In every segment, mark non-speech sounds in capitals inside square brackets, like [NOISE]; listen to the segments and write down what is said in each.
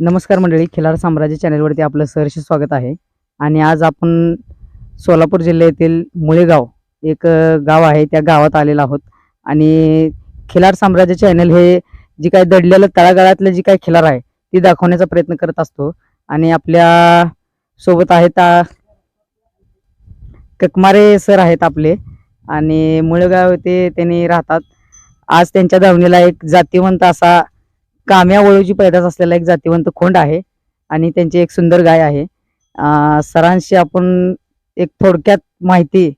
नमस्कार मंडळी खिलार साम्राज्य चॅनलवरती आपलं सहर्ष स्वागत आहे. आणि आज आपण सोलापूर जिल्ह्यातील मुळेगाव एक गाव आहे त्या गावात आलेलो आहोत. आणि खिलार साम्राज्य चॅनल हे जी काय दडलेलं तळागाळातलं जी काय खिलार आहे ती दाखवण्याचा प्रयत्न करत असतो. आणि आपल्यासोबत आहेत ककमारे सर आहेत आपले. आणि मुळेगाव ते त्यांनी राहतात. आज त्यांच्या धावणीला एक जातीवंत असा काम्या वळूची पैदास असलेला एक जातीवंत खोंड आहे आणि त्यांची एक सुंदर गाय आहे. सरांशी आपण एक थोडक्यात माहिती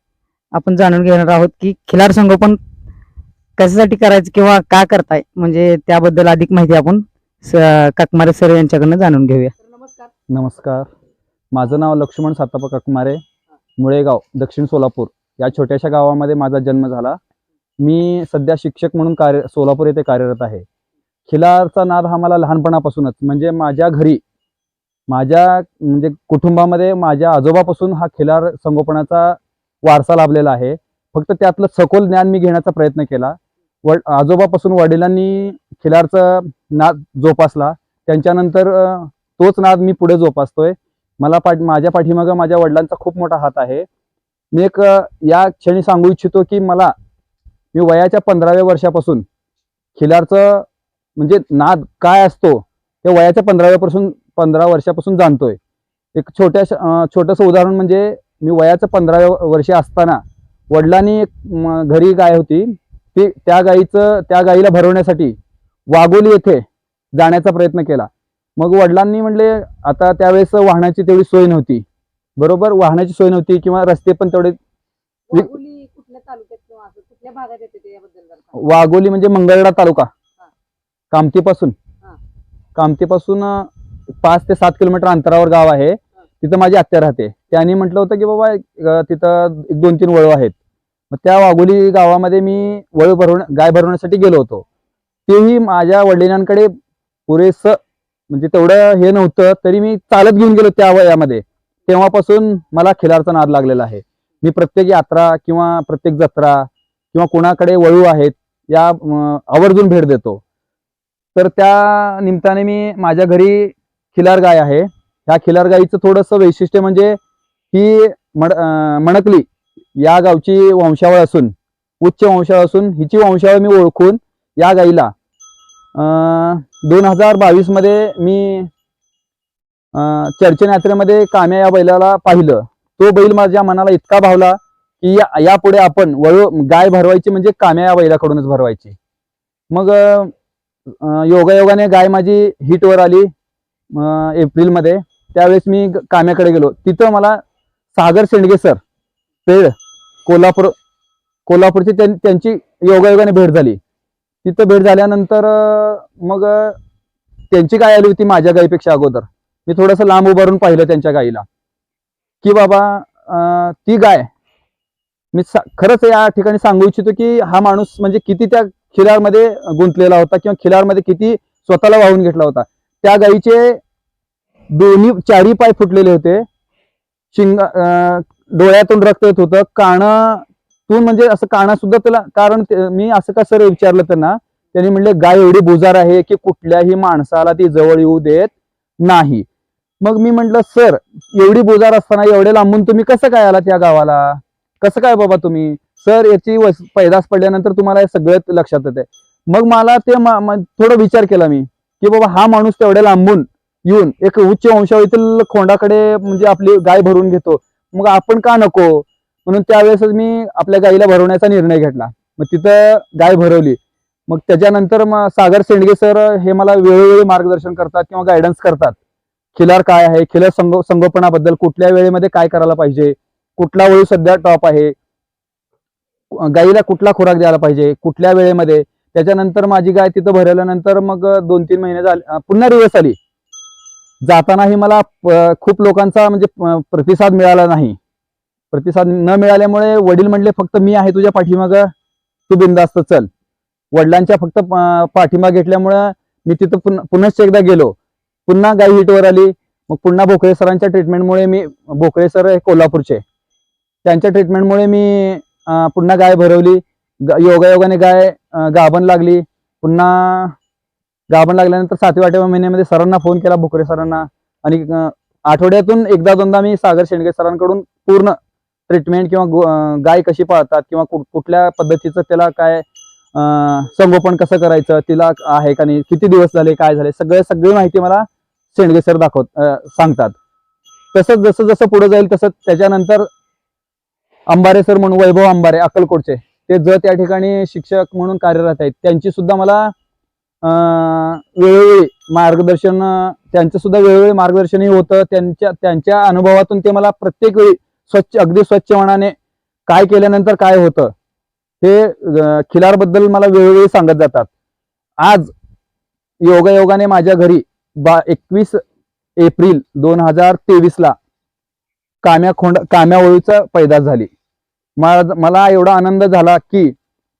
आपण जाणून घेणार आहोत की खिलार संगोपन कशासाठी करायचं किंवा का करताय? म्हणजे त्याबद्दल अधिक माहिती आपण ककमारे सर यांच्याकडनं जाणून घेऊया. नमस्कार. नमस्कार. माझं नाव लक्ष्मण सातापा ककमारे मुळेगाव दक्षिण सोलापूर या छोट्याशा गावामध्ये माझा जन्म झाला. मी सध्या शिक्षक म्हणून कार्य सोलापूर येथे कार्यरत आहे. खिलारचा नाद हा मला लहानपणापासूनच. म्हणजे माझ्या घरी माझ्या म्हणजे कुटुंबामध्ये माझ्या आजोबापासून हा खिलार संगोपनाचा वारसा लाभलेला आहे. फक्त त्यातलं सखोल ज्ञान मी घेण्याचा प्रयत्न केला. वड आजोबापासून वडिलांनी खिलारचा नाद जोपासला. त्यांच्यानंतर तोच नाद मी पुढे जोपासतोय. मला पाठ माझ्या पाठीमागं माझ्या वडिलांचा खूप मोठा हात आहे. मी एक या क्षणी सांगू इच्छितो की मला मी वयाच्या पंधराव्या वर्षापासून खिलारचं म्हणजे नाद काय असतो ते वयाच्या पंधराव्यापासून पंधरा वर्षापासून जाणतोय. एक छोट्याशा अ, छोटंसं उदाहरण म्हणजे मी वयाचं पंधराव्या वर्षी असताना वडिलांनी एक घरी गाय होती. ती त्या गाईचं त्या गाईला भरवण्यासाठी वाघोली येथे जाण्याचा प्रयत्न केला. मग वडिलांनी म्हणले आता त्यावेळेस वाहनाची तेवढी सोय नव्हती. बरोबर? वाहनाची सोय नव्हती किंवा रस्ते पण तेवढे वाघोली म्हणजे मंगळवेढा तालुका. कामतीपासून. कामतीपासून पाच ते सात किलोमीटर अंतरावर गाव आहे. तिथं माझी आत्या राहते. त्यांनी म्हटलं होतं की बाबा तिथं एक दोन तीन वळू आहेत. मग त्या वाघोली गावामध्ये मी वळू भरवण्या गाय भरवण्यासाठी गेलो होतो. तेही माझ्या वडिलांकडे पुरेसं म्हणजे तेवढं हे नव्हतं तरी मी चालत घेऊन गेलो त्या वयामध्ये. तेव्हापासून मला खिलारचा नाद लागलेला आहे. मी प्रत्येक यात्रा किंवा प्रत्येक जत्रा किंवा कुणाकडे वळू आहेत या आवर्जून भेट देतो. तर त्या निमित्ताने मी माझ्या घरी खिलार गाय आहे. ह्या खिलार गाईचं थोडंसं वैशिष्ट्य म्हणजे ही मड मणकली या गावची वंशावळ असून उच्च वंशावळ असून हिची वंशावळ मी ओळखून या गाईला दोन हजार बावीसमध्ये मी चर्चन यात्रेमध्ये काम्या या बैलाला पाहिलं. तो बैल माझ्या मनाला इतका भावला की या यापुढे आपण वळू गाय भरवायची म्हणजे काम्या या बैलाकडूनच भरवायची. मग योगायोगाने गाय माझी हिटवर आली एप्रिलमध्ये त्यावेळेस मी काम्याकडे गेलो. तिथं मला सागर शेंडगे सर पेड कोल्हापूर कोल्हापूरची त्यांची योगायोगाने भेट झाली. तिथं भेट झाल्यानंतर मग त्यांची गाय आली होती माझ्या गायीपेक्षा अगोदर. मी थोडंसं लांब उभारून पाहिलं त्यांच्या गायीला की बाबा ती गाय मी सा- खरंच या ठिकाणी सांगू इच्छितो की हा माणूस म्हणजे किती त्या खिलारमध्ये गुंतलेला होता किंवा खिलारमध्ये किती स्वतःला वाहून घेतला होता. त्या गायीचे दोन्ही चारी पाय फुटलेले होते. शिंग डोळ्यातून रक्त येत होतं. कानातून म्हणजे असं काना सुद्धा त्याला कारण मी असं का सर विचारलं त्यांना त्यांनी म्हणले गाय एवढी बुजार आहे की कुठल्याही माणसाला ती जवळ येऊ देत नाही. मग मी म्हंटल सर एवढी बुजार असताना एवढे लांबून तुम्ही कसं काय आलात या गावाला? कसं काय बाबा तुम्ही? सर याची पैदास पडल्यानंतर तुम्हाला हे सगळं लक्षात येते मग मला ते थोडं थोडा विचार केला मी की बाबा हा माणूस तेवढ्या लांबून येऊन एक उच्च वंशावळीतील खोंडाकडे म्हणजे आपली गाय भरून घेतो. मग आपण का नको? म्हणून त्यावेळेसच मी आपल्या गाईला भरवण्याचा निर्णय घेतला. मग तिथं गाय भरवली. मग त्याच्यानंतर मग सागर सेंडगे सर हे मला वेळोवेळी मार्गदर्शन करतात किंवा गायडन्स करतात. खिलार काय आहे? खिलार संगो संगोपनाबद्दल कुठल्या वेळेमध्ये काय करायला पाहिजे? कुठला वळू सध्या टॉप आहे? गाईला कुठला खुराक द्यायला पाहिजे? कुठल्या वेळेमध्ये? त्याच्यानंतर माझी गाय तिथं भरल्यानंतर मग दोन तीन महिने झाले पुन्हा रिवर्स आली. जातानाही मला खूप लोकांचा म्हणजे प्रतिसाद मिळाला नाही. प्रतिसाद न मिळाल्यामुळे वडील म्हणले फक्त मी आहे तुझ्या पाठीमाग तू बिंदास्त चल. वडिलांच्या फक्त पाठीमाग पाठिंबा घेतल्यामुळं मी तिथं पुन्हा पुन्हाच एकदा गेलो. पुन्हा गाय हिटवर आली. मग पुन्हा भोकळे सरांच्या ट्रीटमेंटमुळे मी भोकळे सर हे कोल्हापूरचे. त्यांच्या ट्रीटमेंटमुळे मी पुन्हा गाय भरवली. योगायोगाने गाय गाभण लागली. पुन्हा गाभण लागल्यानंतर सातव्या आठव्या महिन्यामध्ये सरांना फोन केला भुकरे सरांना. आणि आठवड्यातून एकदा दोनदा मी सागर शेंडगे सरांकडून पूर्ण ट्रीटमेंट किंवा गाय कशी पाळतात किंवा कुठल्या पद्धतीचं त्याला काय संगोपन कसं करायचं तिला आहे का नाही किती दिवस झाले काय झाले सगळे सगळी माहिती मला शेंडगे सर दाखवत सांगतात. तसंच जसं जसं पुढे जाईल तसं त्याच्यानंतर अंबारे सर म्हणून वैभव अंबारे अक्कलकोटचे. ते जर त्या ठिकाणी शिक्षक म्हणून कार्यरत आहेत. त्यांची सुद्धा मला वेळोवेळी मार्गदर्शन त्यांचं सुद्धा वेळोवेळी मार्गदर्शनही होतं. त्यांच्या त्यांच्या अनुभवातून ते मला प्रत्येक वेळी स्वच्छ अगदी स्वच्छ मनाने काय केल्यानंतर काय होतं हे खिलारबद्दल मला वेळोवेळी सांगत जातात. आज योगायोगाने माझ्या घरी बा एकवीस एप्रिल दोन हजार तेवीस ला काम्या खोंड काम्या ओळीचा पैदास झाली. मला एवढा आनंद झाला की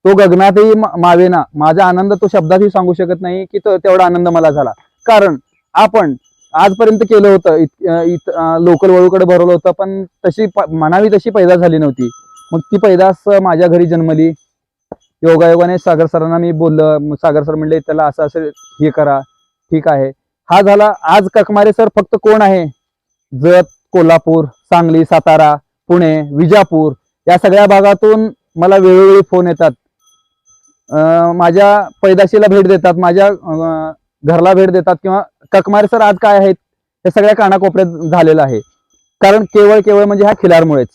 तो गगनातही मावेना. माझा आनंद तो शब्दातही सांगू शकत नाही की तो तेवढा आनंद मला झाला. कारण आपण आजपर्यंत केलं होतं इत- अं, इत- लोकल वळूकडे भरवलं होतं पण तशी म्हणावी तशी पैदास झाली नव्हती. मग ती पैदास माझ्या घरी जन्मली. योगायोगाने सागर सरांना मी बोललं सागर सर म्हणले त्याला असं असं हे करा. ठीक आहे. हा झाला. आज ककमारे सर फक्त कोण आहे? जत कोल्हापूर. सांगली सातारा पुणे विजापूर या सगळ्या भागातून मला वेळोवेळी फोन येतात. माझ्या पैदाशीला भेट देतात माझ्या घरला भेट देतात किंवा ककमारे सर आज काय आहेत हे सगळ्या कानाकोपऱ्यात झालेलं आहे. कारण केवळ केवळ म्हणजे ह्या खिलारमुळेच.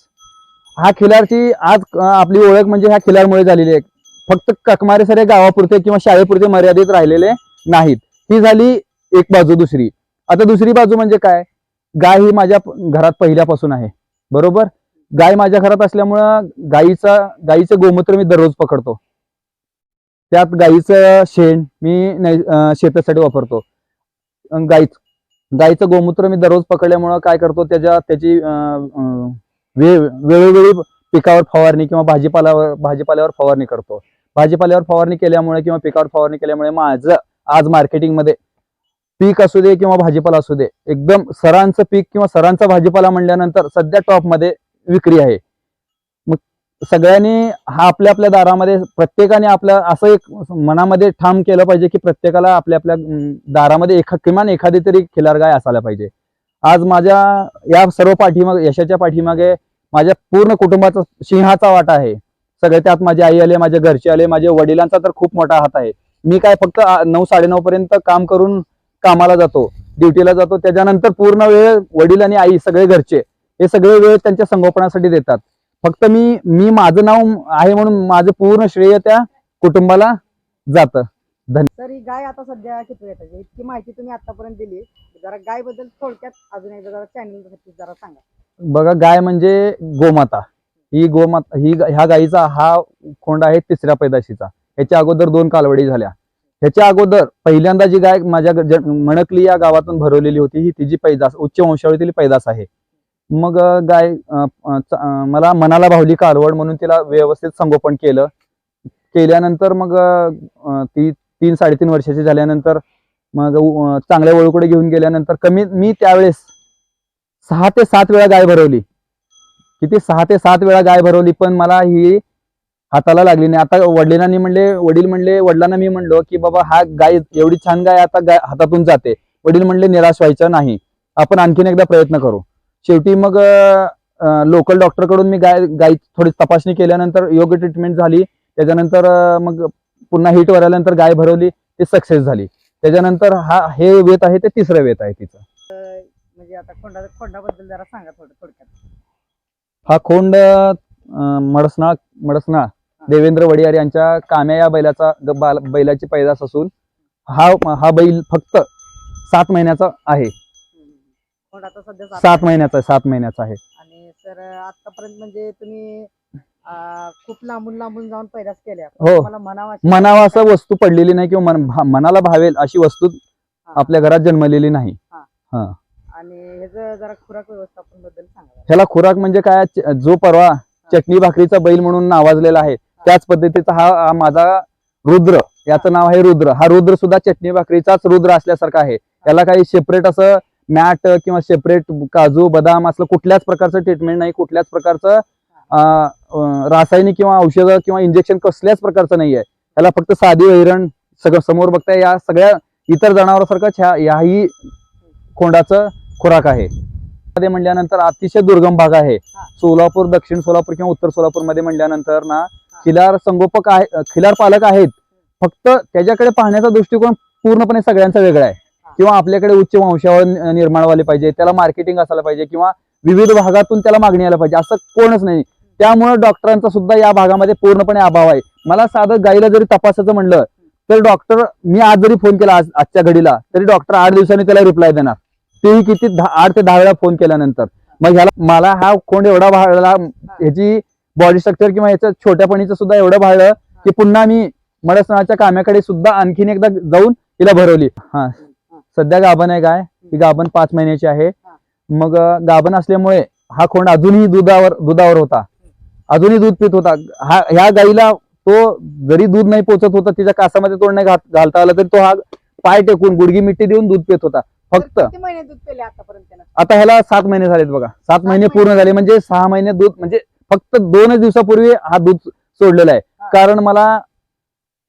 हा खिलारची आज आपली ओळख म्हणजे ह्या खिलारमुळे झालेली आहे. फक्त ककमारे सर हे गावापुरते किंवा शाळेपुरते मर्यादित राहिलेले नाहीत. ही झाली एक बाजू दुसरी. आता दुसरी बाजू म्हणजे काय? गाय ही माझ्या घरात पहिल्यापासून आहे. बरोबर? गाय माझ्या घरात असल्यामुळं गाईचा गायीचं गोमूत्र मी दररोज पकडतो. त्यात गायीचं शेण मी शेतासाठी वापरतो. अं, गाईच गोमूत्र मी दररोज पकडल्यामुळं काय करतो त्याच्या त्याची वेळोवेळी पिकावर फवारणी किंवा भाजीपाल्यावर भाजीपाल्यावर फवारणी करतो. भाजीपाल्यावर फवारणी केल्यामुळे किंवा पिकावर फवारणी केल्यामुळे माझं आज मार्केटिंगमध्ये पीक असू दे किंवा भाजीपाला असू दे एकदम सरांचं पीक किंवा सरांचा भाजीपाला म्हणल्यानंतर सध्या टॉपमध्ये विक्री आहे. मग सगळ्यांनी हा आपल्या आपल्या दारामध्ये प्रत्येकाने आपल्या असं एक मनामध्ये ठाम केलं पाहिजे की प्रत्येकाला आपल्या आपल्या दारामध्ये एखा किमान एखादी तरी खिलार गाय असायला पाहिजे. आज माझ्या या सर्व पाठीमागे यशाच्या पाठीमागे माझ्या पूर्ण कुटुंबाचा सिंहाचा वाटा आहे. सगळे त्यात माझे आई आले माझे घरचे आले माझ्या वडिलांचा तर खूप मोठा हात आहे. मी काय फक्त नऊ साडेनऊ पर्यंत काम करून कामाला जातो ड्युटीला जातो त्याच्यानंतर पूर्ण वेळ वडील आणि आई सगळे घरचे हे सगळे वेळ त्यांच्या संगोपनासाठी देतात. फक्त मी मी माझं नाव आहे म्हणून माझं पूर्ण श्रेय त्या कुटुंबाला जातं. तर ही गाय आता सध्या किती इतकी माहिती तुम्ही आतापर्यंत दिली जरा गायबद्दल थोडक्यात अजून एकदा जरा चॅनल जरा सांगा. बघा गाय म्हणजे गोमाता. ही गोमाता ही ह्या गायीचा हा खोंड आहे तिसऱ्या पैदाशीचा. ह्याच्या अगोदर दोन कालवडी झाल्या. ह्याच्या अगोदर पहिल्यांदा जी गाय माझ्या मणकली या गावातून भरवलेली होती ही तिची पैदास उच्च वंशावळीतील पैदास आहे. मग गाय मला मनाला भावली कालवड म्हणून तिला व्यवस्थित संगोपन केलं. केल्यानंतर मग ती तीन साडेतीन वर्षाची झाल्यानंतर मग चांगल्या वळूकडे घेऊन गेल्यानंतर कमी मी त्यावेळेस सहा ते सात वेळा गाय भरवली. किती? सहा ते सात वेळा गाय भरवली पण मला ही हाताला लागली नाही. आता वडिलांनी म्हणले वडील म्हणले वडिलांना मी म्हणलो की बाबा हा गाय एवढी छान गाय आता गाय हातातून जाते. वडील म्हणले निराश व्हायचं नाही. आपण आणखीन एकदा प्रयत्न करू. शेवटी मग लोकल डॉक्टरकडून मी गाय गाय थोडी तपासणी केल्यानंतर योग्य ट्रीटमेंट झाली. त्याच्यानंतर मग पुन्हा हिट आल्यानंतर गाय भरवली ती सक्सेस झाली. त्याच्यानंतर हा हे वेत आहे ते तिसरं वेत आहे तिचं. म्हणजे आता खोंडा खोंडाबद्दल जरा सांगा थोडं थोडक्यात. हा खोंड अं, मडसनाळ मडसनाळ देवेंद्र वडियार यांच्या काम्या या बैलाचा बैलाची पैदास असून हा हा बैल फक्त सात महिन्याचा आहे. सात महिन्याचा आहे, सात महिन्याचा आहे. आणि सर आतापर्यंत म्हणजे तुम्ही खूप लांबून लांबून जाऊन पैदास केल्या. हो. मनावा असं वस्तू पडलेली नाही किंवा मन- मनाला भावेल अशी वस्तू आपल्या घरात जन्मलेली नाही. आणि ह्याचं जरा खुराक व्यवस्थापनबद्दल सांगा. ह्याला खुराक म्हणजे काय? जो परवा चटणी भाकरीचा बैल म्हणून नावाजलेला आहे. त्याच पद्धतीचा हा माझा रुद्र याचं नाव आहे रुद्र. हा रुद्र सुद्धा चटणी भाकरीचाच रुद्र असल्यासारखा आहे. त्याला काही सेपरेट असं मॅट किंवा सेपरेट काजू बदाम असलं कुठल्याच प्रकारचं ट्रीटमेंट नाही कुठल्याच प्रकारचं रासायनिक किंवा औषधं किंवा इंजेक्शन कसल्याच प्रकारचं नाहीये त्याला फक्त साधी वैरण सगळं समोर बघताय या सगळ्या इतर जनावरांसारखंच ह्या ह्याही खोंडाचं खुराक आहे. मध्ये म्हणल्यानंतर अतिशय दुर्गम भाग आहे. सोलापूर दक्षिण सोलापूर किंवा उत्तर सोलापूरमध्ये म्हणल्यानंतर ना खिलार संगोपक आहे खिलार पालक आहेत. फक्त त्याच्याकडे पाहण्याचा दृष्टिकोन पूर्णपणे सगळ्यांचा वेगळा आहे. किंवा आपल्याकडे उच्च वंशावळ निर्माण व्हायला पाहिजे त्याला मार्केटिंग असायला पाहिजे किंवा विविध भागातून त्याला मागणी यायला पाहिजे असं कोणच नाही. त्यामुळे डॉक्टरांचा सुद्धा या भागामध्ये पूर्णपणे अभाव आहे. मला साधं गाईला जरी तपासायचं म्हणलं तर डॉक्टर मी आज जरी फोन केला आज आजच्या घडीला तरी डॉक्टर आठ दिवसांनी त्याला रिप्लाय देणार. तेही किती दहा- आठ ते दहा वेळा फोन केल्यानंतर. मग ह्याला मला हा खोंड एवढा भाळला ह्याची बॉडी स्ट्रक्चर किंवा याचं छोट्यापणीचं सुद्धा एवढं भाळलं की पुन्हा मी मडसनाच्या काम्याकडे सुद्धा आणखीन एकदा जाऊन तिला भरवली. हा. सध्या गाभण आहे काय ही गाभण पाच महिन्याची आहे. मग गाभण असल्यामुळे हा खोंड अजूनही दुधावर दुधावर होता. अजूनही दूध पित होता. हा ह्या गाईला तो जरी दूध नाही पोचत होता तिच्या कासामध्ये तोंड नाही घालता आलं तरी तो हा पाय टेकून गुडगी मिट्टी देऊन दूध पित होता. फक्त तर किती महिने दूध पेले आतापर्यंत त्यानं आता ह्याला सात महिने झालेत बघा. सात महिने. पूर्ण झाले. म्हणजे सहा महिने दूध म्हणजे फक्त दोनच दिवसापूर्वी हा दूध सोडलेला आहे. कारण मला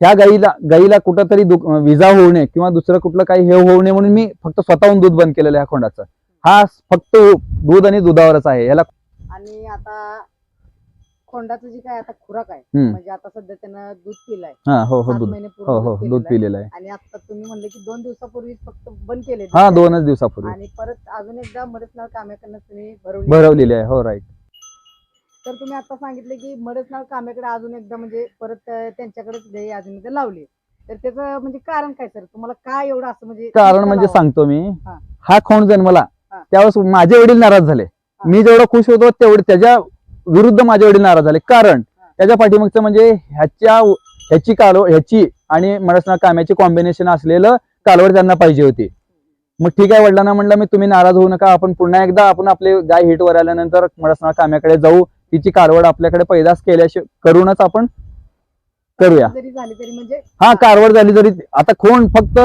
ह्या गाईला गाईला कुठंतरी दु- विजा होऊ नये किंवा दुसरं कुठलं काही हे होऊ नये म्हणून मी फक्त स्वतःहून दूध बंद केलेलं आहे ह्या खोंडाचं. हा फक्त दूध आणि दुधावरच आहे. ह्याला आणि आता खोंडाचं जे काय आता खुराक आहे. म्हणजे आता सध्या त्यानं दूध पिलाय. हा हो दूध. हो हो दूध पिलेलं आहे. आणि आता तुम्ही म्हणले की दोन दिवसापूर्वी फक्त बंद केले हा दोनच दिवसापूर्वी. आणि परत अजून एकदा मडसनाळ काम्याकडनं तुम्ही भरवली. भरवलेली आहे. हो राईट तर तुम्ही आता सांगितले की मडसनाळ काम्याकडे अजून एकदा म्हणजे परत त्यांच्याकडेच गाई अजून एकदा लावली. तर त्याचं म्हणजे कारण काय सर? तुम्हाला काय एवढं असं म्हणजे कारण म्हणजे? सांगतो मी. हा. हा खोंड जन्मला? हा. त्यावेळेस माझे वडील नाराज झाले. मी जेवढं खुश होतो तेवढे त्याच्या विरुद्ध माझे वडील नाराज झाले. कारण त्याच्या पाठीमागचं म्हणजे ह्याच्या ह्याची कालव ह्याची आणि मडसना काम्याची कॉम्बिनेशन असलेलं कालवड त्यांना पाहिजे होती. मग ठीक आहे वडिलांना म्हणलं मी तुम्ही नाराज होऊ नका. आपण पुन्हा एकदा आपण आपले गाय हिटवर आल्यानंतर मडसना काम्याकडे जाऊ. तिची कालवड आपल्याकडे पैदास केल्याशिवाय करूनच आपण करूया. जरी झाली तरी म्हणजे हा कारवड झाली तरी आता खोंड फक्त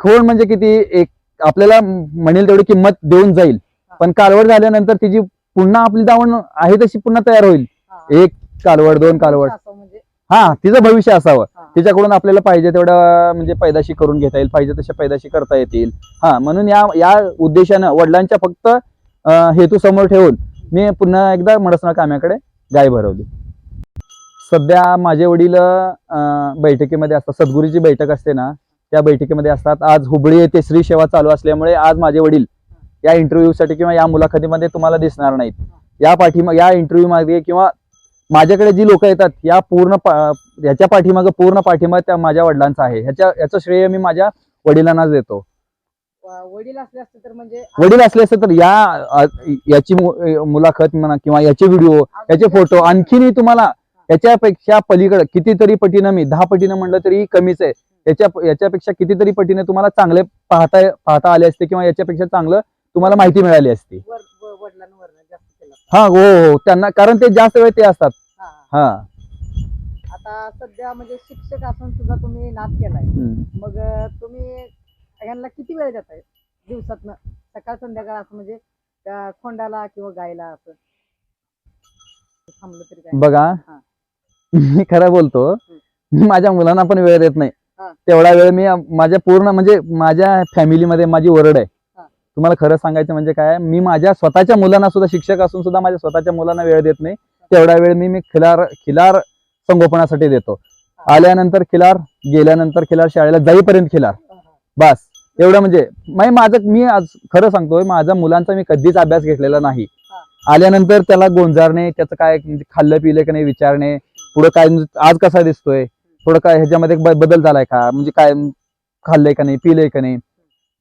खोंड म्हणजे किती? एक आपल्याला म्हणेल तेवढी किंमत देऊन जाईल. पण कालवड झाल्यानंतर तिची पुन्हा आपली दावण आहे तशी पुन्हा तयार होईल. एक कालवड दोन कालवड म्हणजे. हा तिचं भविष्य असावं. तिच्याकडून आपल्याला पाहिजे तेवढं म्हणजे पैदाशी करून घेता येईल पाहिजे तशा पैदाशी करता येतील. हा म्हणून या या उद्देशानं वडिलांच्या फक्त हेतू समोर ठेवून मी पुन्हा एकदा मडसना काम्याकडे गाय भरवली. सध्या माझे वडील बैठकीमध्ये असतात. सद्गुरूची बैठक असते ना त्या बैठकीमध्ये असतात. आज हुबळी येथे श्री सेवा चालू असल्यामुळे आज माझे वडील या इंटरव्ह्यूसाठी किंवा या मुलाखतीमध्ये तुम्हाला दिसणार नाहीत. या पाठीमा या इंटरव्ह्यू मागे किंवा माझ्याकडे जी लोक येतात या पूर्ण ह्याच्या याच्या पाठीमागं पूर्ण पाठिंबा त्या माझ्या वडिलांचा आहे. ह्याच्या याचं श्रेय मी माझ्या वडिलांनाच देतो. वडील असले असते तर म्हणजे वडील असले असते तर या अ, याची मु- मुलाखत म्हणा किंवा याचे व्हिडिओ याचे फोटो आणखीनही तुम्हाला याच्यापेक्षा पलीकडे कितीतरी पटीनं मी दहा पटीनं म्हणलं तरी कमीच आहे. याच्या याच्यापेक्षा कितीतरी पटीने तुम्हाला चांगले पाहता पाहता आले असते किंवा याच्यापेक्षा चांगलं तुम्हाला माहिती मिळाली असती. वर व- वडिलांवर जास्त केलं हा हो हो त्यांना कारण ते जास्त वेळ ते असतात. हा, हा. हा. आता सध्या म्हणजे शिक्षक असून सुद्धा तुम्ही नाच केलाय. हम्म. मग अं, तुम्ही यांना किती वेळ देताय दिवसातनं? सकाळ संध्याकाळ असं म्हणजे खोंडाला किंवा गायला असं? थांबलं तरी काय? बघा. हा. मी खरं बोलतो. मी माझ्या मुलांना पण वेळ देत नाही. हा. तेवढा वेळ मी माझ्या पूर्ण म्हणजे माझ्या फॅमिलीमध्ये माझी ओरड आहे. हा. तुम्हाला खरं सांगायचं म्हणजे काय? मी माझ्या स्वतःच्या मुलांना सुद्धा शिक्षक असून सुद्धा माझ्या स्वतःच्या मुलांना वेळ देत नाही. तेवढा वेळ मी मी खिलार खिलार संगोपनासाठी देतो. आल्यानंतर खिलार गेल्यानंतर खिलार शाळेला जाईपर्यंत खिलार. हा, हा. बस. एवढं म्हणजे नाही माझं मी आज खरं सांगतोय माझ्या मुलांचा मी कधीच अभ्यास घेतलेला नाही. आल्यानंतर त्याला गोंजारणे त्याचं काय म्हणजे खाल्लं पिलं की नाही विचारणे पुढं काय म्हणजे आज कसा दिसतोय थोडं काय ह्याच्यामध्ये बदल झालाय का म्हणजे काय खाल्लंय का नाही पिलंय का नाही.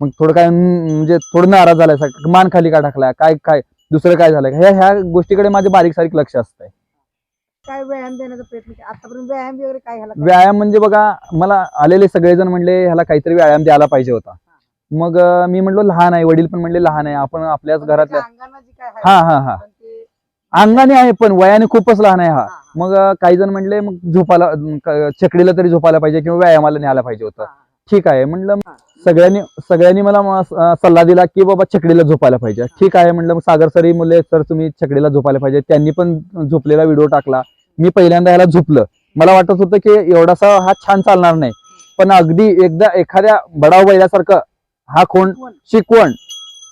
मग थोडं काय म्हणजे थोडं नाराज झालाय मान खाली का टाकलाय काय काय दुसरं काय झालंय. का? ह्या ह्या गोष्टीकडे माझे बारीक सारीक लक्ष असतंय. काय व्यायाम देण्याचा प्रयत्न केला? आतापर्यंत व्यायाम वगैरे काय ह्याला काय? व्यायाम म्हणजे बघा मला आलेले सगळेजण म्हणले ह्याला काहीतरी व्यायाम द्यायला पाहिजे होता. मग मी म्हणलो लहान आहे वडील पण म्हणले लहान आहे आपण आपल्याच घरातल्या हा हा हा. अंगाने आहे पण वयाने खूपच लहान आहे हा. मग काही जण म्हणले मग क- चकडीला तरी झोपायला पाहिजे किंवा व्यायामाला न्यायला पाहिजे होतं. ठीक आहे म्हणलं. सगळ्यांनी सगळ्यांनी मला सल्ला दिला की बाबा छकडीला झोपायला पाहिजे. ठीक आहे म्हणलं मग सागर सरी मुले सर तुम्ही छकडीला झोपायला पाहिजे. त्यांनी पण झोपलेला व्हिडिओ टाकला. मी पहिल्यांदा ह्याला झोपलं. मला वाटत होतं की एवढासा हा छान चालणार नाही. पण अगदी एकदा एखाद्या बडाव बैलासारखं हा खोंड शिकवण.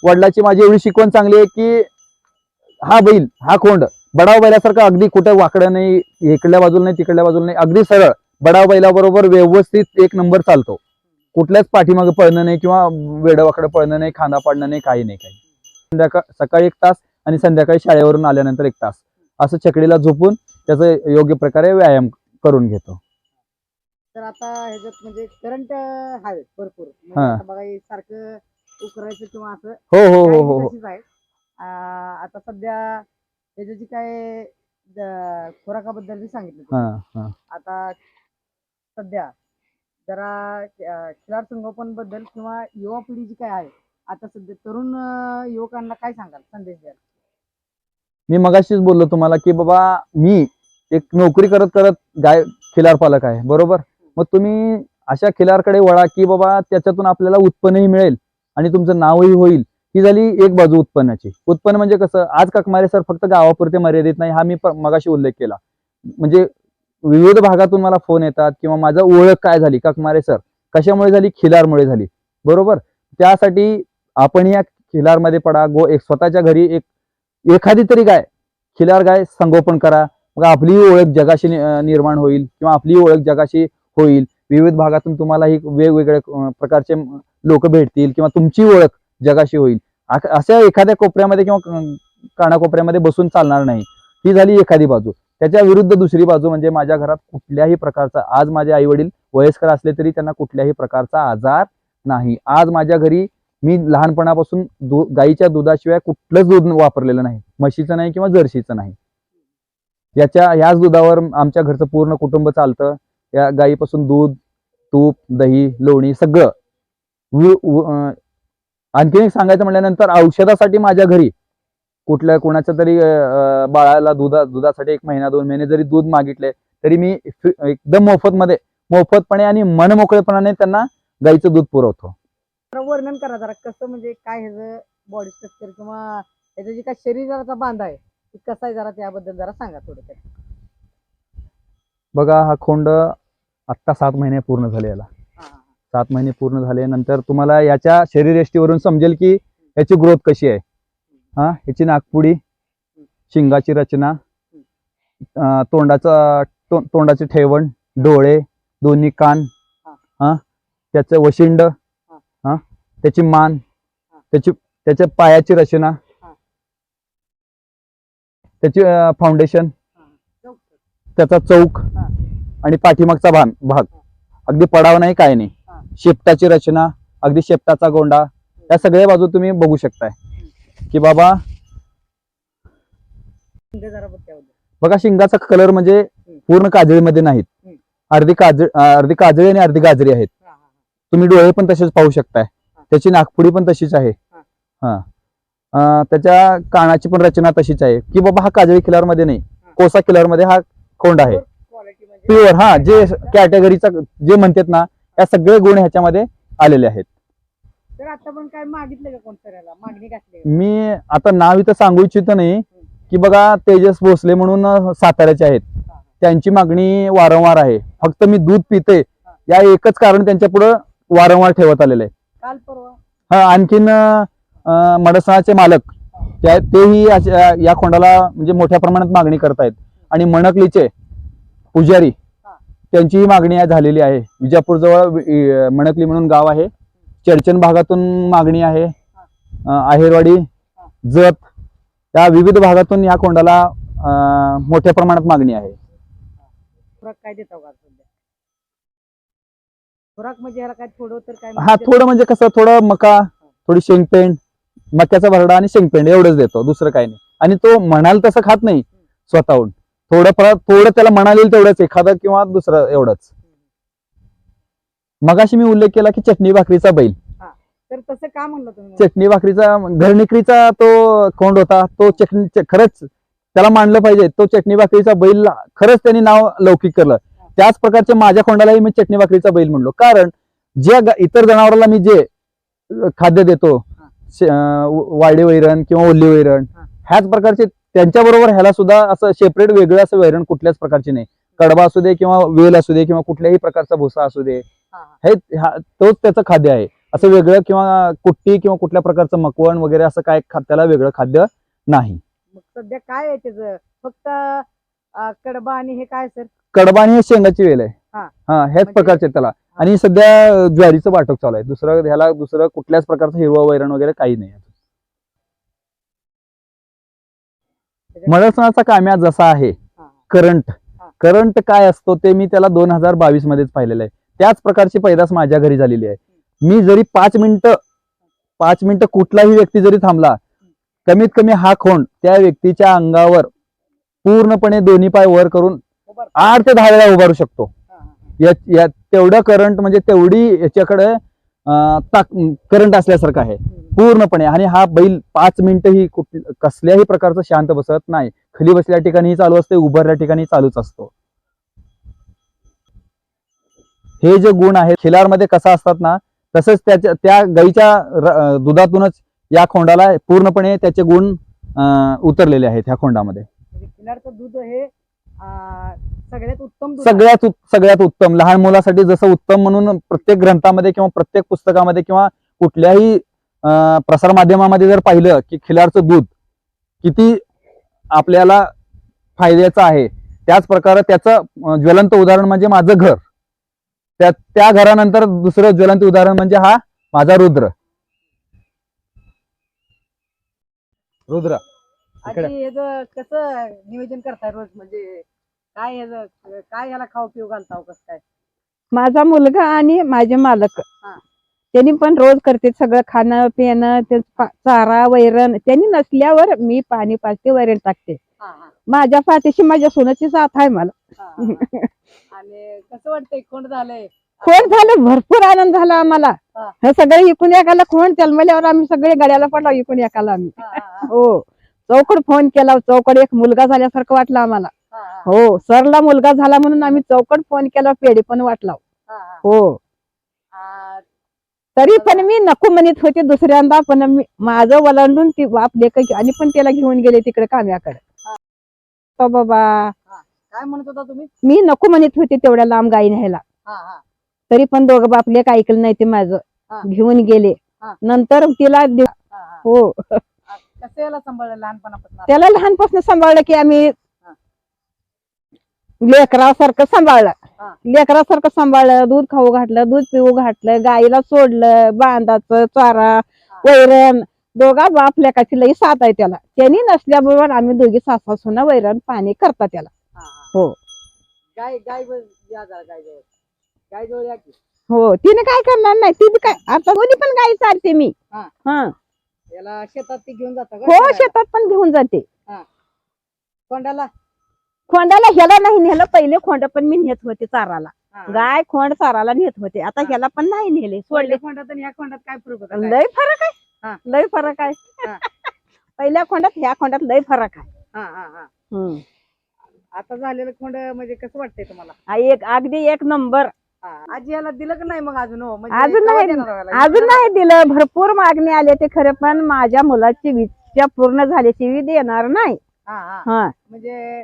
वडिलाची माझी एवढी शिकवण चांगली आहे की हा बैल हा खोंड बडाव बैलासारखा अगदी कुठं वाकडं नाही इकडल्या बाजूला नाही तिकडल्या बाजूला नाही अगदी सरळ बडाव बैलाबरोबर व्यवस्थित एक नंबर चालतो. कुठल्याच पाठीमागे पळणं नाही किंवा वेडवाकडं पळणं नाही खांदा पाडणं नाही काही नाही काही संध्याकाळ सकाळी एक तास आणि संध्याकाळी शाळेवरून आल्यानंतर एक तास. असं चकडीला झोपून त्याचं योग्य प्रकारे व्यायाम करून घेतो. तर आता ह्याच्यात म्हणजे करंट आहे भरपूर. म्हणजे हा. आता बघा हे सारखं उकरायचं किंवा असं हो हो हो हो हो. तशीच आहे आ, आता सध्या ह्याच्याची काय द- खुराकाबद्दल मी सांगितलं हा तुम्हाला. हा. आता सध्या जरा खिलार संगोपनबद्दल किंवा युवा पिढी जी काय आहे आता सध्या तरुण अ, युवकांना काय सांगाल? संदेश द्याल. मी मगाशीच बोललो तुम्हाला की बाबा मी एक नोकरी करत करत गाय खिलार पालक आहे. बरोबर? मग तुम्ही अशा खिलारकडे वळा की बाबा त्याच्यातून आपल्याला उत्पन्नही मिळेल आणि तुमचं नावही होईल. ही झाली एक बाजू उत्पन्नाची. उत्पन्न म्हणजे कसं? आज काकमारे सर फक्त गावापुरते मर्यादित नाही हा मी मगाशी उल्लेख केला. म्हणजे विविध भागातून मला फोन येतात किंवा माझा ओळख काय झाली काकमारे सर? कशामुळे झाली? खिलारमुळे झाली. बरोबर? त्यासाठी आपण या खिलारमध्ये पडा. गो एक स्वतःच्या घरी एक एखादी तरी गाय खिलार गाय संगोपन करा. मग आपली ओळख जगाशी नि- निर्माण होईल किंवा आपली ओळख जगाशी होईल. विविध भागातून तुम्हाला ही वेगवेगळ्या प्रकारचे लोक भेटतील किंवा तुमची ओळख जगाशी होईल. अशा एखाद्या कोपऱ्यामध्ये किंवा कानाकोपऱ्यामध्ये बसून चालणार नाही. ही झाली एखादी बाजू. त्याच्या विरुद्ध दुसरी बाजू म्हणजे माझ्या घरात कुठल्याही प्रकारचा आज माझे आई वडील वयस्कर असले तरी त्यांना कुठल्याही प्रकारचा आजार नाही. आज माझ्या घरी मी लहानपणापासून दु गाईच्या दुधाशिवाय कुठलंच दूध वापरलेलं नाही. म्हशीचं नाही किंवा जर्शीचं नाही. याच्या ह्याच दुधावर आमच्या घरचं पूर्ण कुटुंब चालतं. या गाईपासून दूध तूप दही लोणी सगळं. आणखीन एक सांगायचं म्हटल्यानंतर औषधासाठी माझ्या घरी कुठल्या कोणाच्या तरी बाळाला दुधा दुधासाठी एक महिना दोन महिने जरी दूध मागितले तरी मी एकदम मोफत मध्ये मोफतपणे आणि मनमोकळेपणाने त्यांना गाईचं दूध पुरवतो. वर्णन करा जरा कसं म्हणजे काय ह्याचं बॉडी स्ट्रक्चर किंवा ह्याचं जे काय शरीराचा बांध आहे कसा आहे जरा त्याबद्दल जरा सांगा थोडक्यात. बघा हा खोंड आत्ता सात महिने पूर्ण झाले याला. सात महिने पूर्ण झाले नंतर तुम्हाला याच्या शरीरयष्टीवरून समजेल की याची ग्रोथ कशी आहे. हा याची नागपुडी शिंगाची रचना तोंडाचा तो, तोंडाचे ठेवण डोळे दोन्ही कान हा. त्याचं वशिंड हा. त्याची मान त्याची त्याच्या पायाची रचना त्याची फाउंडेशन. त्याचा चौक. आणि पाठीमागचा भाग भाग. अगदी पडाव नाही काय नाही. शेपटाची रचना अगदी शेपटाचा गोंडा. या सगळ्या बाजू तुम्ही बघू शकताय. की बाबा बघ शिंगाचा कलर म्हणजे पूर्ण काजळीमध्ये नाहीत. अर्धी काजळ अर्धी काजळी आणि अर्धी गाजरी आहेत. तुम्ही डोळे पण तसेच पाहू शकताय. त्याची नागपुडी पण तशीच आहे. हा. त्याच्या कानाची पण रचना तशीच आहे. की बाबा हा काजळी खिलारमध्ये नाही. कोसा खिलारमध्ये हा खोंड आहे. प्युअर हा जे कॅटेगरीचा जे म्हणतात ना या सगळे गुण ह्याच्यामध्ये आलेले आहेत. तर आता पण काय मागितलं का कोण करायला मागणी घातली का? मी आता नाव इथं सांगू इच्छितो नाही की बघा तेजस भोसले म्हणून साताऱ्याचे आहेत. त्यांची मागणी वारंवार आहे. फक्त मी दूध पिते या एकच कारण त्यांच्या पुढं वारंवार ठेवत आलेलं. आहे काल परवा? हा आणखीन अं, मडसणाचे मालक त्या तेही अशा- या खोंडाला म्हणजे मोठ्या प्रमाणात मागणी करतायत. आणि मणकलीचे पुजारी. त्यांचीही मागणी झालेली आहे. विजापूरजवळ वि- अं, मणकली म्हणून गाव आहे. चर्चन भागातून मागणी आहे. आहेरवाडी जत या विविध भागातून या खोंडाला अं, मोठ्या प्रमाणात मागणी आहे. काय खुराक म्हणजे ह्याला काय थोडं तर काय हा थोडं म्हणजे कसं थोडं मका थोडी शेंगपेंड मक्याचा भरडा आणि शेंगपेंड एवढंच देतो. दुसरं काही नाही. आणि तो म्हणाल तसं खात नाही स्वतःहून. थोडं परत थोडं त्याला म्हणाल तेवढंच एखादं किंवा दुसरं एवढंच. मगाशी मी उल्लेख केला की चटणी भाकरीचा बैल. तर तसं का म्हणलं तुम्ही चटणी भाकरीचा घरनिकरीचा तो खोंड होता तो चटणी खरंच त्याला मानलं पाहिजे तो चटणी भाकरीचा बैल खरंच त्यांनी नाव लौकिक केलं. त्याच प्रकारचे माझ्या खोंडालाही मी चटणी भाकरीचा बैल म्हणलो. कारण ज्या इतर जनावराला मी जे खाद्य देतो वाडी वैरण किंवा ओल्ली वैरण. ह्याच प्रकारचे त्यांच्याबरोबर ह्याला सुद्धा असं सेपरेट वेगळं असं वैरण कुठल्याच प्रकारची नाही. कडबा असू दे किंवा वेल असू दे किंवा कुठल्याही प्रकारचा भुसा असू दे. हा, तोच त्याचं खाद्य आहे. असं वेगळं किंवा कुट्टी किंवा कुठल्या प्रकारचं मकवण वगैरे असं काय त्याला वेगळं खाद्य नाही. सध्या काय आहे त्याचं? फक्त कडबा आणि हे काय सर? कडबा आणि हे शेंगाची वेल आहे. हा. हा ह्याच म्हणजे- प्रकारचे त्याला. आणि सध्या ज्वारीचं वाटप चालू आहे. दुसरं ह्याला दुसरं कुठल्याच प्रकारचं हिरवं वैरण वगैरे काही नाही मळसणाचा काम्या जसा आहे. करंट. करंट काय असतो ते मी त्याला दोन हजार बावीस मध्येच पाहिलेलं आहे त्याच प्रकारची पैदास माझ्या घरी झालेली आहे मी जरी पाच मिनिटं पाच मिनिटं कुठलाही व्यक्ती जरी थांबला कमीत कमी हा खोंड त्या व्यक्तीच्या अंगावर पूर्णपणे दोन्ही पाय वर करून. आठ ते दहा वेळा उभारू शकतो या या- तेवढं करंट म्हणजे तेवढी याच्याकडे करंट असल्यासारखं आहे. पूर्णपणे. आणि हा बैल पाच मिनिटं ही कुठ- कसल्याही प्रकारचं शांत बसत नाही. खाली बसल्या ठिकाणी चालू असते उभारल्या ठिकाणी चालूच असतो. हे जे गुण आहेत खिलारमध्ये कसा असतात ना तसंच त्याच्या त्या गाईच्या दुधातूनच या खोंडाला पूर्णपणे त्याचे गुण उतरलेले आहेत ह्या खोंडामध्ये. म्हणजे दूध हे सगळ्यात उत्तम. सगळ्यात सगळ्यात उत्तम. लहान मुलासाठी जसं उत्तम म्हणून प्रत्येक ग्रंथामध्ये किंवा प्रत्येक पुस्तकामध्ये किंवा कुठल्याही अं, प्रसार माध्यमामध्ये जर पाहिलं की खिलारचं दूध किती आपल्याला फायद्याचं आहे त्याच प्रकारे त्याचं ज्वलंत उदाहरण म्हणजे माझं घर. त्या त्या घरानंतर दुसरं ज्वलंत उदाहरण म्हणजे हा माझा रुद्र. रुद्र. आणि कसं नियोजन करताय रोज म्हणजे काय काय ह्याला खाऊ पिऊ घालता कसं काय? माझा मुलगा आणि माझे मालक. हा. त्यांनी पण रोज करते सगळं खाणं पिणं चारा वैरण त्यांनी नसल्यावर मी पाणी पाजते वैरण टाकते. माझ्या पाठीशी माझ्या सोनाची साथ आहे मला. आणि कसं वाटतंय? कोण झालंय? कोण झालं भरपूर आनंद झाला आम्हाला. हा. सगळे इकून एकाला कोण? जन्मल्यावर आम्ही सगळे गड्याला पडला इकून एकाला आम्ही. हा, चौकड फोन केला चौकड एक मुलगा झाल्यासारखं वाटलं आम्हाला. हा, सरला मुलगा झाला म्हणून आम्ही चौकड फोन केला पेढे पण वाटला. हा, तरी पण मी नको म्हणत होते दुसऱ्यांदा पण मी माझं वलांडून ती बाप लेख आणि पण त्याला घेऊन गेले तिकडे काम्याकडे. तो बाबा काय म्हणत होता तुम्ही? मी नको म्हणत होते तेवढ्या लांब गाई न्यायला. तरी पण दोघं बाप लेख ऐकलं नाही ते माझं. घेऊन गेले. नंतर तिला हा, आ, कसं याला सांभाळलं लहानपणापासून? त्याला लहानपासून सांभाळलं की आम्ही लेकरासारखं सांभाळलं. लेकरासारखं सांभाळलं दूध खाऊ घातलं दूध पिऊ घातलं गाईला सोडलं बांधाचं चारा वैरण दोघा बाप लेकाची लई साथ आहे त्याला. त्यांनी नसल्याबरोबर आम्ही दोघी सासा सुना वैरण पाणी करता त्याला. हा. गाय गाय गाय गाय हो तिने काय करणार नाही तिने काय आता दोन्ही पण गाई चालते मी. हा. हा. याला शेतात ती घेऊन जाता हो? शेतात पण घेऊन जाते. कोंडाला खोंडाला ह्याला नाही नेलं पहिले खोंड पण मी नेत होते चाराला. गाय खोंड चाराला नेत होते आता. ह्याला पण नाही नेले सोडले खोंडात आणि ह्या खोंडात काय फरक होता काय? लय फरक हा. आहे लय फरक आहे हा. [LAUGHS] पहिल्या खोंडात ह्या खोंडात लय फरक आहे हा हा हा हम्म. आता झालेलं खोंड म्हणजे कसं वाटतंय तुम्हाला हा, एक अगदी एक नंबर हा. आजी याला दिलं का नाही मग अजून हो? म्हणजे अजून केव्हा नाही देणार याला? अजून नाही दिलं भरपूर मागणी आली ते खरं पण माझ्या मुलाची इच्छा पूर्ण झाल्याशिवाय देणार नाही हा हा हा म्हणजे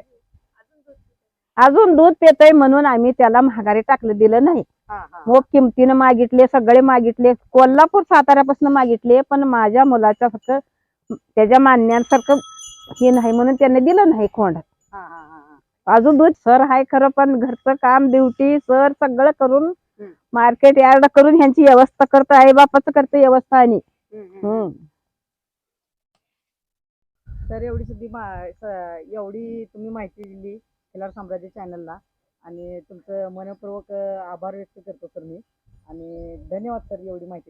अजून दूध पेतय म्हणून आम्ही त्याला महागारी टाकलं दिलं नाही. हा मग किमतीनं मागितले सगळे मागितले. कोल्हापूर साताऱ्यापासून मागितले पण माझ्या मुलाच्या फक्त त्याच्या मान्यांसारखं हे नाही म्हणून त्याने दिलं नाही हा. अजून दूध सर हाय खरं पण घरचं काम ड्युटी सर सगळं करून. मार्केट यार्ड करून ह्यांची व्यवस्था करतं आई बापाचं करतं व्यवस्था आणि. तर एवढी सुद्धी एवढी तुम्ही माहिती दिली. खिलार साम्राज्य चॅनलला आणि तुमचं मनपूर्वक आभार व्यक्त करतो सर मी. आणि धन्यवाद सर एवढी माहिती